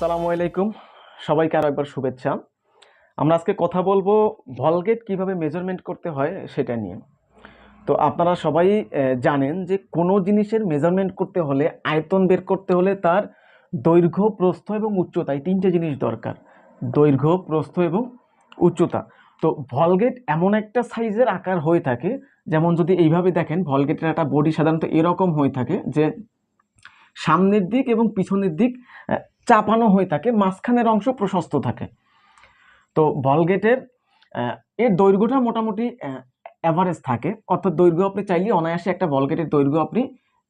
আসসালামু আলাইকুম। সবাইকে আরও একবার শুভেচ্ছা। আমরা আজকে কথা বলব ভলগেট কীভাবে মেজারমেন্ট করতে হয় সেটা নিয়ে। তো আপনারা সবাই জানেন যে কোনো জিনিসের মেজারমেন্ট করতে হলে, আয়তন বের করতে হলে তার দৈর্ঘ্য, প্রস্থ এবং উচ্চতা এই তিনটে জিনিস দরকার। দৈর্ঘ্য, প্রস্থ এবং উচ্চতা। তো ভলগেট এমন একটা সাইজের আকার হয়ে থাকে, যেমন যদি এইভাবে দেখেন, ভলগেটের একটা বডি সাধারণত এরকম হয়ে থাকে যে সামনের দিক এবং পিছনের দিক চাপানো হয়ে থাকে মাঝখানের অংশ প্রশস্ত থাকে। তো ভলগেটের আহ, এর দৈর্ঘ্যটা মোটামুটি অ্যাভারেজ থাকে। অর্থাৎ দৈর্ঘ্য আপনি চাইলে অনায়াসে একটা ভলগেটের দৈর্ঘ্য আপনি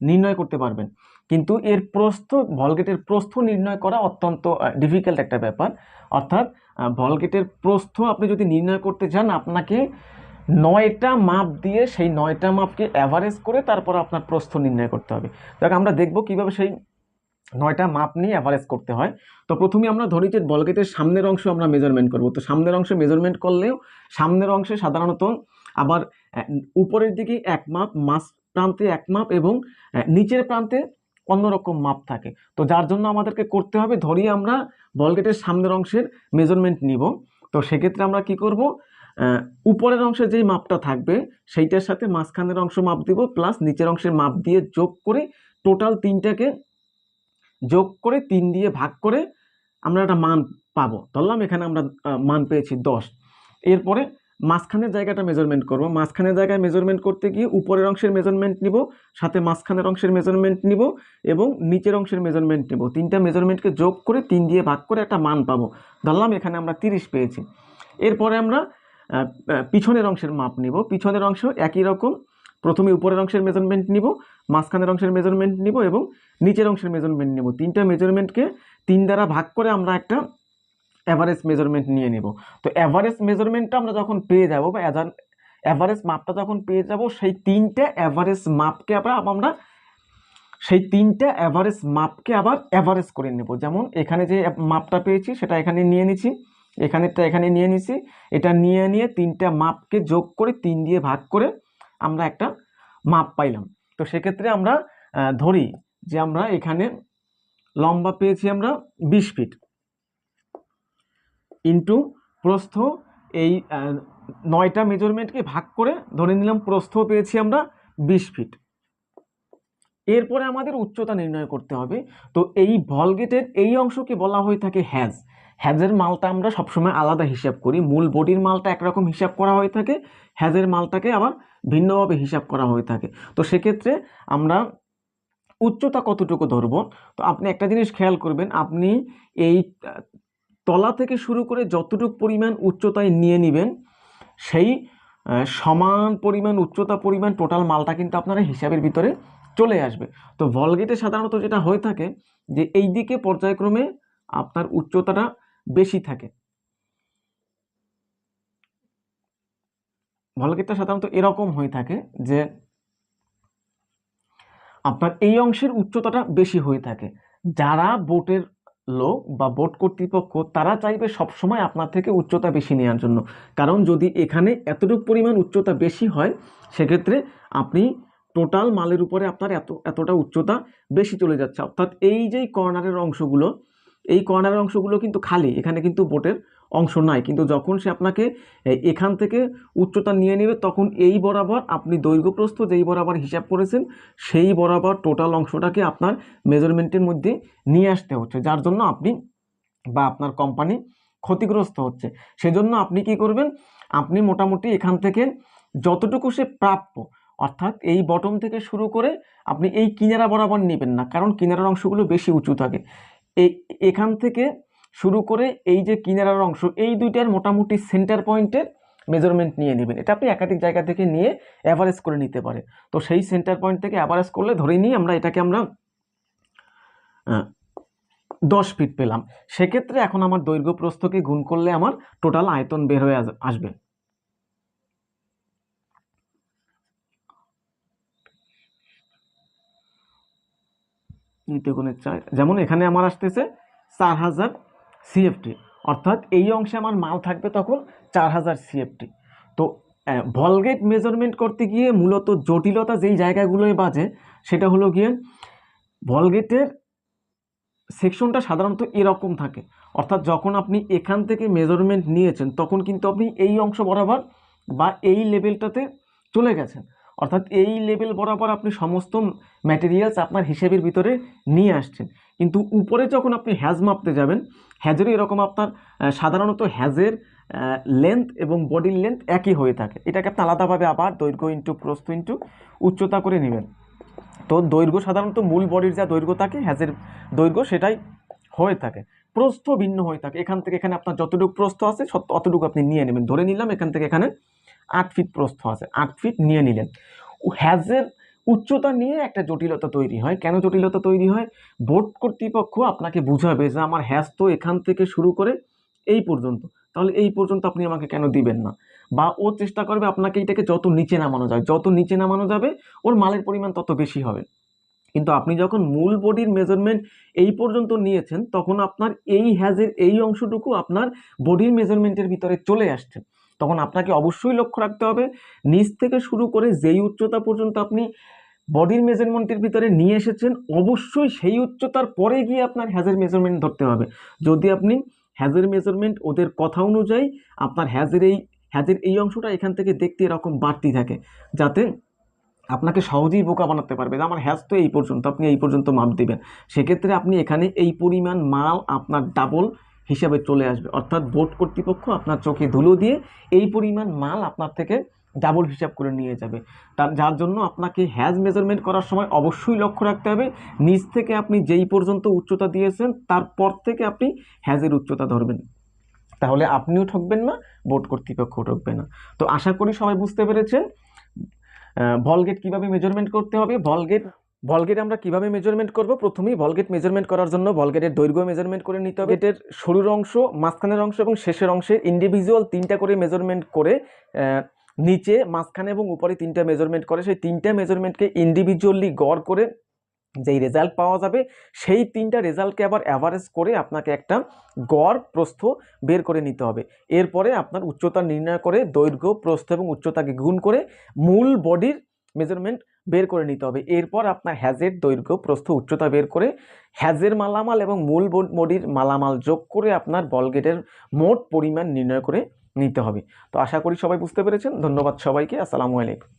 নির্ণয় করতে পারবেন। কিন্তু এর প্রস্থ ভলগেটের প্রস্থ নির্ণয় করা অত্যন্ত ডিফিকাল্ট একটা ব্যাপার। অর্থাৎ ভলগেটের প্রস্থ আপনি যদি নির্ণয় করতে চান আপনাকে নয়টা মাপ দিয়ে সেই নয়টা মাপকে অ্যাভারেজ করে তারপর আপনার প্রস্থ নির্ণয় করতে হবে। দেখ আমরা দেখব কীভাবে সেই নয়টা মাপ নিয়ে অ্যাভারেজ করতে হয়। তো প্রথমে আমরা ধরি যে বলগেটের সামনের অংশ আমরা মেজারমেন্ট করব। তো সামনের অংশে মেজারমেন্ট করলেও সামনের অংশে সাধারণত আবার উপরের দিকে এক মাপ, মাঝ প্রান্তে এক মাপ এবং নিচের প্রান্তে অন্যরকম মাপ থাকে। তো যার জন্য আমাদেরকে করতে হবে, ধরি আমরা বলগেটের সামনের অংশের মেজারমেন্ট নিব। তো সেক্ষেত্রে আমরা কি করব উপরের অংশে যেই মাপটা থাকবে, সেইটার সাথে মাঝখানের অংশ মাপ দিব প্লাস নিচের অংশের মাপ দিয়ে যোগ করে টোটাল তিনটাকে যোগ করে তিন দিয়ে ভাগ করে আমরা একটা মান পাবো। ধরলাম এখানে আমরা মান পেয়েছি দশ। এরপরে মাঝখানের জায়গাটা মেজারমেন্ট করব। মাঝখানের জায়গায় মেজারমেন্ট করতে গিয়ে উপরের অংশের মেজারমেন্ট নিব, সাথে মাঝখানের অংশের মেজারমেন্ট নিব এবং নিচের অংশের মেজারমেন্ট নিব। তিনটা মেজারমেন্টকে যোগ করে তিন দিয়ে ভাগ করে একটা মান পাবো। ধরলাম এখানে আমরা তিরিশ পেয়েছি। এরপরে আমরা পিছনের অংশের মাপ নিব। পিছনের অংশ একই রকম। প্রথমে উপরের অংশের মেজারমেন্ট নিব, মাঝখানের অংশের মেজারমেন্ট নিব এবং নিচের অংশের মেজারমেন্ট নেব। তিনটা মেজারমেন্টকে তিন দ্বারা ভাগ করে আমরা একটা অ্যাভারেজ মেজারমেন্ট নিয়ে নেব। তো অ্যাভারেজ মেজারমেন্টটা আমরা যখন পেয়ে যাব বা অ্যাভারেজ মাপটা যখন পেয়ে যাব, সেই তিনটে অ্যাভারেজ মাপকে আবার আমরা, সেই তিনটা অ্যাভারেজ মাপকে আবার অ্যাভারেজ করে নেব। যেমন এখানে যে মাপটা পেয়েছি, সেটা এখানে নিয়ে নিছি, এখানেরটা এখানে নিয়ে নিছি, এটা নিয়ে নিয়ে তিনটা মাপকে যোগ করে তিন দিয়ে ভাগ করে আমরা একটা মাপ পাইলাম। তো সেক্ষেত্রে আমরা ধরি যে আমরা এখানে লম্বা পেয়েছি আমরা বিশ ফিট। ইন্টু প্রস্থ এই নয়টা মেজারমেন্টকে ভাগ করে ধরে নিলাম প্রস্থ পেয়েছি আমরা বিশ ফিট। এরপরে আমাদের উচ্চতা নির্ণয় করতে হবে। তো এই ভলগেটের এই অংশকে বলা হয়ে থাকে হ্যাজ। হ্যাজের মালটা আমরা সবসময় আলাদা হিসাব করি। মূল বডির মালটা একরকম হিসাব করা হয়ে থাকে, হ্যাজের মালটাকে আবার ভিন্নভাবে হিসাব করা হয়ে থাকে। তো সেক্ষেত্রে আমরা উচ্চতা কতটুকু ধরব? তো আপনি একটা জিনিস খেয়াল করবেন, আপনি এই তলা থেকে শুরু করে যতটুকু পরিমাণ উচ্চতায় নিয়ে নেবেন, সেই সমান পরিমাণ, উচ্চতা পরিমাণ টোটাল মালটা কিন্তু আপনার হিসাবের ভিতরে চলে আসবে। তো ভলগেটে সাধারণত যেটা হয়ে থাকে যে এই দিকে পর্যায়ক্রমে আপনার উচ্চতাটা বেশি থাকে। ভলগেটটা সাধারণত এরকম হয়ে থাকে যে আপনার এই অংশের উচ্চতাটা বেশি হয়ে থাকে। যারা বোটের লোক বা বোট কর্তৃপক্ষ, তারা চাইবে সবসময় আপনার থেকে উচ্চতা বেশি নেওয়ার জন্য। কারণ যদি এখানে এতটুকু পরিমাণ উচ্চতা বেশি হয়, সেক্ষেত্রে আপনি টোটাল মালের উপরে আপনার এত, এতটা উচ্চতা বেশি চলে যাচ্ছে। অর্থাৎ এই যেই কর্নারের অংশগুলো এই কর্নারের অংশগুলো কিন্তু খালি, এখানে কিন্তু বোটের অংশ নাই। কিন্তু যখন সে আপনাকে এখান থেকে উচ্চতা নিয়ে নেবে, তখন এই বরাবর আপনি দৈর্ঘ্যপ্রস্থ যেই বরাবর হিসাব করেছেন, সেই বরাবর টোটাল অংশটাকে আপনার মেজারমেন্টের মধ্যে নিয়ে আসতে হচ্ছে। যার জন্য আপনি বা আপনার কোম্পানি ক্ষতিগ্রস্ত হচ্ছে। সেজন্য আপনি কি করবেন, আপনি মোটামুটি এখান থেকে যতটুকু সে প্রাপ্য, অর্থাৎ এই বটম থেকে শুরু করে আপনি এই কিনারা বরাবর নেবেন না, কারণ কিনারার অংশগুলো বেশি উঁচু থাকে। এখান থেকে শুরু করে এই যে কিনারার অংশ, এই দুইটার মোটামুটি সেন্টার পয়েন্টের মেজারমেন্ট নিয়ে নেবেন। এটা আপনি একাধিক জায়গা থেকে নিয়ে অ্যাভারেজ করে নিতে পারে তো সেই সেন্টার পয়েন্ট থেকে অ্যাভারেজ করলে ধরে নিই আমরা এটাকে আমরা দশ ফিট পেলাম। সেক্ষেত্রে এখন আমার দৈর্ঘ্য প্রস্থকে গুণ করলে আমার টোটাল আয়তন বের হয়ে আস- আসবে নিত্যগুণের চার যেমন এখানে আমার আসতেছে চার হাজার সিএফটি অর্থাৎ এই অংশে আমার মাল থাকবে তখন চার হাজার সিএফটি তো ভলগেট মেজারমেন্ট করতে গিয়ে মূলত জটিলতা যেই জায়গাগুলোয় বাজে, সেটা হলো গিয়ে ভলগেটের সেকশনটা সাধারণত এরকম থাকে। অর্থাৎ যখন আপনি এখান থেকে মেজারমেন্ট নিয়েছেন, তখন কিন্তু আপনি এই অংশ বরাবর বা এই লেভেলটাতে চলে গেছেন। অর্থাৎ এই লেভেল বরাবর আপনি সমস্ত ম্যাটেরিয়ালস আপনার হিসেবের ভিতরে নিয়ে আসছেন। কিন্তু উপরে যখন আপনি হ্যাজ মাপতে যাবেন হ্যাজেরও এরকম আপনার সাধারণত হ্যাজের লেন্থ এবং বডির লেন্থ একই হয়ে থাকে। এটাকে আপনি আলাদাভাবে আবার দৈর্ঘ্য ইন্টু প্রস্থ ইন্টু উচ্চতা করে নেবেন। তো দৈর্ঘ্য সাধারণত মূল বডির যা দৈর্ঘ্য থাকে হ্যাজের দৈর্ঘ্য সেটাই হয়ে থাকে। প্রস্থ ভিন্ন হয়ে থাকে। এখান থেকে এখানে আপনার যতটুকু প্রস্থ আছে অতটুকু আপনি নিয়ে নেবেন। ধরে নিলাম এখান থেকে এখানে আট ফিট প্রস্থ আছে, আট ফিট নিয়ে নিলেন। হ্যাজের উচ্চতা নিয়ে একটা জটিলতা তৈরি হয়। কেন জটিলতা তৈরি হয়? বোর্ড কর্তৃপক্ষ আপনাকে বুঝাবে যে আমার হ্যাজ তো এখান থেকে শুরু করে এই পর্যন্ত। তাহলে এই পর্যন্ত আপনি আমাকে কেন দিবেন না? বা ও চেষ্টা করবে আপনাকে এটাকে যত নিচে নামানো যায় যত নিচে নামানো যাবে, ওর মালের পরিমাণ তত বেশি হবে। কিন্তু আপনি যখন মূল বডির মেজারমেন্ট এই পর্যন্ত নিয়েছেন, তখন আপনার এই হ্যাজের এই অংশটুকু আপনার বডির মেজারমেন্টের ভিতরে চলে আসছে। তখন আপনাকে অবশ্যই লক্ষ্য রাখতে হবে, নিচ থেকে শুরু করে যেই উচ্চতা পর্যন্ত আপনি বডির মেজারমেন্টের ভিতরে নিয়ে এসেছেন, অবশ্যই সেই উচ্চতার পরে গিয়ে আপনার হ্যাজের মেজারমেন্ট ধরতে হবে। যদি আপনি হ্যাজের মেজারমেন্ট ওদের কথা অনুযায়ী আপনার হ্যাজের এই হ্যাজের এই অংশটা এখান থেকে দেখতে এরকম বাড়তি থাকে, যাতে আপনাকে সহজেই বোকা বানাতে পারবে আমার হ্যাজ তো এই পর্যন্ত, আপনি এই পর্যন্ত মাপ দেবেন। সেক্ষেত্রে আপনি এখানে এই পরিমাণ মাল আপনার ডাবল হিসাবে চলে আসবে। অর্থাৎ বোর্ড কর্তৃপক্ষ আপনার চোখে ধুলো দিয়ে এই পরিমাণ মাল আপনার থেকে ডাবল হিসাব করে নিয়ে যাবে। তার যার জন্য আপনাকে হ্যাজ মেজারমেন্ট করার সময় অবশ্যই লক্ষ্য রাখতে হবে, নিচ থেকে আপনি যেই পর্যন্ত উচ্চতা দিয়েছেন, তারপর থেকে আপনি হ্যাজের উচ্চতা ধরবেন। তাহলে আপনিও ঠকবেন না, বোর্ড কর্তৃপক্ষও ঠকবে না। তো আশা করি সবাই বুঝতে পেরেছেন ভলগেট কীভাবে মেজারমেন্ট করতে হবে? ভলগেট ভলগেট আমরা কীভাবে মেজারমেন্ট করব? প্রথমেই ভলগেট মেজারমেন্ট করার জন্য ভলগেটের দৈর্ঘ্য মেজারমেন্ট করে নিতে হবে। এটার শুরুর অংশ, মাঝখানের অংশ এবং শেষের অংশে ইন্ডিভিজুয়াল তিনটা করে মেজারমেন্ট করে নিচে, মাঝখানে এবং উপরে তিনটা মেজারমেন্ট করে। সেই তিনটা মেজারমেন্টকে ইন্ডিভিজুয়ালি গড় করে যেই রেজাল্ট পাওয়া যাবে, সেই তিনটা রেজাল্টকে আবার অ্যাভারেজ করে আপনাকে একটা গড় প্রস্থ বের করে নিতে হবে। এরপরে আপনার উচ্চতা নির্ণয় করে দৈর্ঘ্য, প্রস্থ এবং উচ্চতাকে গুণ করে মূল বডির মেজারমেন্ট বের করে নিতে হবে। এরপর আপনার হ্যাজের দৈর্ঘ্য, প্রস্থ উচ্চতা বের করে হ্যাজের মালামাল এবং মূল বডির মালামাল যোগ করে আপনার বলগেটের মোট পরিমাণ নির্ণয় করে নিতে হবে। তো আশা করি সবাই বুঝতে পেরেছেন। ধন্যবাদ সবাইকে। আসসালামু আলাইকুম।